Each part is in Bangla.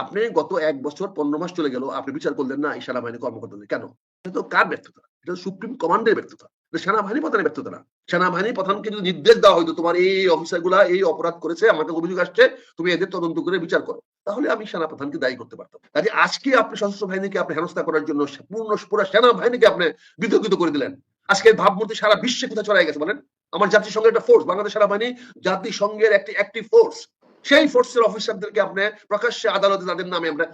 আপনি গত এক বছর পনেরো মাস চলে গেল, আপনি বিচার করলেন না এই সেনাবাহিনী কর্মকর্তাদের। কেন? এটা তো কার ব্যর্থতা? এটা সুপ্রিম কমান্ডের ব্যর্থতা। সেনাবাহিনী প্রধানের ব্যর্থতা না। সেনাবাহিনী প্রধানকে যদি নির্দেশ দেওয়া হয়তো তোমার এই অফিসারগুলা এই অপরাধ করেছে আমাকে অভিযোগ আসছে, তুমি এদের তদন্ত করে বিচার করো। তাহলে আমি সেনা প্রধানকে দায়ী করতে পারতাম। কাজে আজকে আপনি সশস্ত্র বাহিনীকে আপনি হেনস্থা করার জন্য পূর্ণ পুরো সেনাবাহিনীকে আপনি বিতর্কিত করে দিলেন। আজকে ভাবমূর্তি সারা বিশ্বে কোথায় ছড়াই গেছে বলেন? আমার জাতিসংঘের একটা ফোর্স বাংলাদেশ সেনাবাহিনী জাতিসংঘের একটি অ্যাক্টিভ ফোর্স সেই ফোর্সের অফিসারদেরকে আপনি প্রকাশ্যে আদালতে তাদের নামে আমরা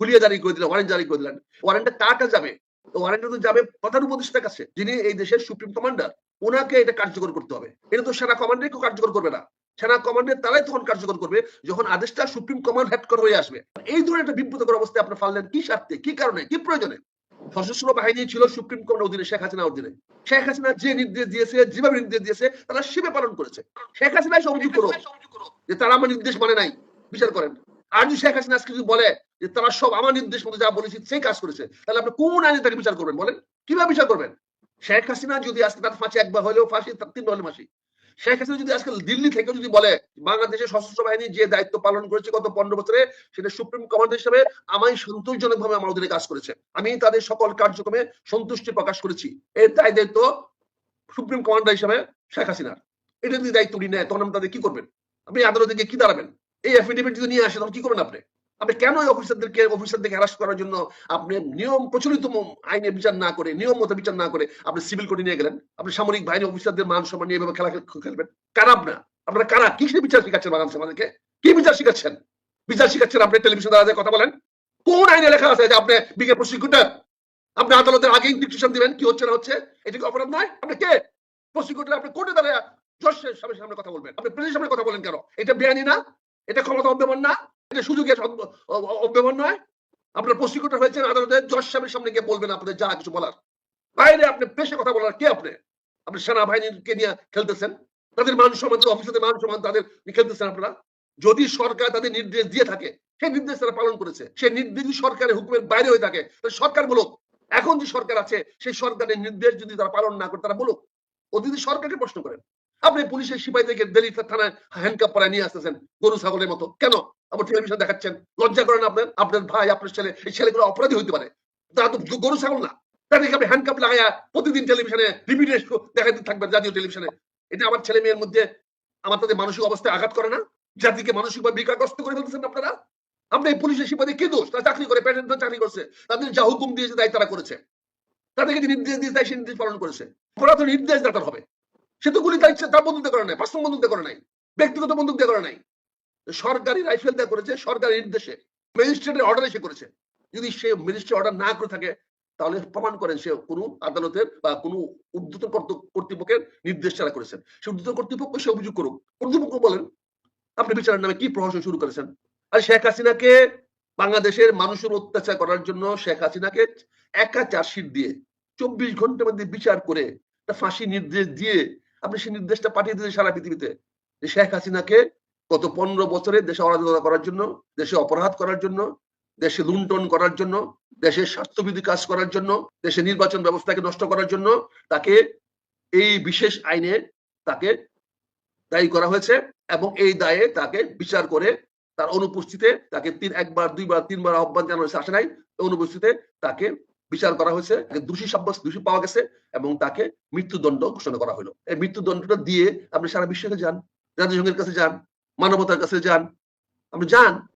হুলিয়া জারি করে দিলেন ওয়ারেন্ট জারি করে দিলেন। ওয়ারেন্টটা কার কাছে যাবে? ওয়ারেন্ট তো যাবে প্রধান উপদেষ্টার কাছে, যিনি এই দেশের সুপ্রিম কমান্ডার ওনাকে এটা কার্যকর করতে হবে। এটা তো সেনা কমান্ডার কেউ কার্যকর করবে না। সেনা কমান্ডার তারাই তখন কার্যকর করবে যখন আদেশটা সুপ্রিম কমান্ড হেডকোয়ার্টার হয়ে আসবে। এই ধরনের একটা বিব্রতকর অবস্থায় আপনি ফাললেন, কি স্বার্থে, কি কারণে, কি প্রয়োজনে? সশস্ত্র বাহিনী ছিল সুপ্রিম কোর্টের অধীনে, শেখ হাসিনা অধীনে। শেখ হাসিনা যে নির্দেশ দিয়েছে, যেভাবে নির্দেশ দিয়েছে, তারা সেভাবে পালন করেছে। শেখ হাসিনা অভিযোগ করো যে তারা আমার নির্দেশ মানে নাই, বিচার করেন। আর যদি শেখ হাসিনা আজকে যদি বলে যে তারা সব আমার নির্দেশ মতো যা বলেছি, সেই কাজ করেছে, তাহলে আপনি কোন আইনে তাকে বিচার করবেন বলেন? কীভাবে বিচার করবেন? শেখ হাসিনা যদি আজকে তার ফাঁসি একবার হলেও ফাঁসি, তার তিনবার হলে ফাঁসি। শেখ হাসিনা যদি আজকে দিল্লি থেকে যদি বলে, বাংলাদেশের সশস্ত্র বাহিনী যে দায়িত্ব পালন করেছে গত পনেরো বছরে, সেটা সুপ্রিম কমান্ডার হিসেবে আমায় সন্তোষজনক ভাবে আমার অধীনে কাজ করেছে। আমি তাদের সকল কার্যক্রমে সন্তুষ্টি প্রকাশ করেছি। এর দায় দায়িত্ব সুপ্রিম কমান্ডার হিসেবে শেখ হাসিনার। এটা যদি দায়িত্ব নেয়, তখন আপনি তাদের কি করবেন? আপনি আদালতে গিয়ে কি দাঁড়াবেন? এই অ্যাফিডেভিট যদি নিয়ে আসে, তখন কি করবেন আপনি? আপনি কেন ওই অফিসারদেরকে অফিসারদেরকে হ্যারাস করার জন্য আপনি নিয়ম, প্রচলিত আইনে বিচার না করে, নিয়ম মতো বিচার না করে আপনি সিভিল কোর্টে নিয়ে গেলেন? আপনি সামরিক বাহিনী অফিসারদের মান সম্মান নিয়ে এভাবে খেলা খেলবেন? কারা না আপনারা কারা? কিসের বিচার শিখাচ্ছেন বাংলাদেশ আমাদেরকে কি বিচার শিখাচ্ছেন? বিচার শিখাচ্ছেন আপনি টেলিভিশন দ্বারা কথা বলেন? কোন আইনে লেখা আছে যে আপনি বিকে প্রসিকিউটর আপনি আদালতের আগে ডিসিশন দিবেন, কি হচ্ছে না হচ্ছে? এটা কি অপরাধ নয়? আপনি কে? প্রসিকিউটর আপনি কোর্টে দাঁড়িয়ে জজের সামনে সামনে কথা বলবেন। আপনি প্রেসিডেন্ট সামনে কথা বলেন কেন? এটা বেআইনি না? এটা ক্ষমতা অব্যবহার না? এটা সুযোগের অব- অব- অব্যবহার নয়। আপনার প্রসিকিউটর হয়েছেন আদালতে জজ সাহেবের সামনে গিয়ে বলবেন আপনাদের যা কিছু বলার। বাইরে আপনি পেশে কথা বলার কে আপনি? আপনি সেনাবাহিনীকে নিয়ে খেলতেছেন? তাদের মান সম্মান অফিসারদের মান সম্মান তাদের খেলতেছেন আপনারা? যদি সরকার তাদের নির্দেশ দিয়ে থাকে, সেই নির্দেশ তারা পালন করেছে, সেই নির্দেশ যদি সরকারের হুকুমের বাইরে হয়ে থাকে সরকার বলুক, এখন যে সরকার আছে, সেই সরকারের নির্দেশ যদি তারা পালন না করে, তারা বলুক অতিথি সরকারকে প্রশ্ন করেন। আপনি পুলিশের সিপাহী থেকে দিল্লি থানায় হ্যান্ডকাপ পরায় নিয়ে আসতেছেন, গরু, ছাগলের মতো। কেন? আবার টেলিভিশন দেখাচ্ছেন। লজ্জা করেন আপনার আপনার ভাই, আপনার ছেলে, এই ছেলেগুলো অপরাধী হইতে পারে। তারা তো গরু, ছাগল না। তাদেরকে আপনি হ্যান্ডকাপ লাগাইয়া প্রতিদিন টেলিভিশনে রিপিটে দেখাতে থাকবেন জাতীয় টেলিভিশনে এটা আমার ছেলে মেয়ের মধ্যে আমার তাদের মানসিক অবস্থায় আঘাত করে না। জাতিকে মানসিকভাবে বিকারগ্রস্ত করে ফেলতেছেন আপনারা। আপনি এই পুলিশের সিপাহী কি দোষ? তারা চাকরি করে প্যাটেন্ট চাকরি করছে। তাদের যা হুকুম দিয়েছে তাই তারা করেছে। তাদেরকে যে নির্দেশ দিয়েছে তাই সে নির্দেশ পালন করেছে। ওরা তো নির্দেশ দাতার হবে। সে তো গুলি তার তার দিয়ে করে নাই, পার্সোনাল দিয়ে করে নাই, ব্যক্তিগত দিয়ে করে নাই। সরকারি রাইফেল দিয়ে করেছে, সরকারি নির্দেশে, ম্যাজিস্ট্রেটের অর্ডারে সে করেছে। যদি সে ম্যাজিস্ট্রেট অর্ডার না করে থাকে, তাহলে প্রমাণ করেন সে কোনো আদালতের বা কোনো উর্ধ্বতন কর্তৃপক্ষের নির্দেশ ছাড়া করেছেন। সে উর্ধ্বতন কর্তৃপক্ষ সে অভিযোগ করুক। কর্তৃপক্ষ বলেন, আপনি বিচারের নামে কি প্রহসন শুরু করেছেন? আর শেখ হাসিনাকে বাংলাদেশের মানুষের অত্যাচার করার জন্য শেখ হাসিনাকে একা চার্জশিট দিয়ে চব্বিশ ঘণ্টার মধ্যে বিচার করে ফাঁসি নির্দেশ দিয়ে আপনি সেই নির্দেশটা পাঠিয়ে দিলেন সারা পৃথিবীতে। শেখ হাসিনাকে গত পনেরো বছরে দেশে অরাজকতা করার জন্য, দেশে অপরাধ করার জন্য, দেশে লুণ্ঠন করার জন্য দেশের স্বাস্থ্যবিধি কাজ করার জন্য, দেশে নির্বাচন ব্যবস্থাকে নষ্ট করার জন্য তাকে এই বিশেষ আইনে তাকে দায়ী করা হয়েছে এবং এই দায়ে তাকে বিচার করে তার অনুপস্থিতিতে তাকে তিন, একবার, দুইবার, তিনবার আহ্বান জানানো হয়েছে, আসে নাই। অনুপস্থিতিতে তাকে বিচার করা হয়েছে দোষী সাব্যস্ত, দোষী পাওয়া গেছে এবং তাকে মৃত্যুদণ্ড ঘোষণা করা হলো। এই মৃত্যুদণ্ডটা দিয়ে আপনি সারা বিশ্বকে যান জাতিসংঘের কাছে যান মানবতার কাছে যান। আপনি যান।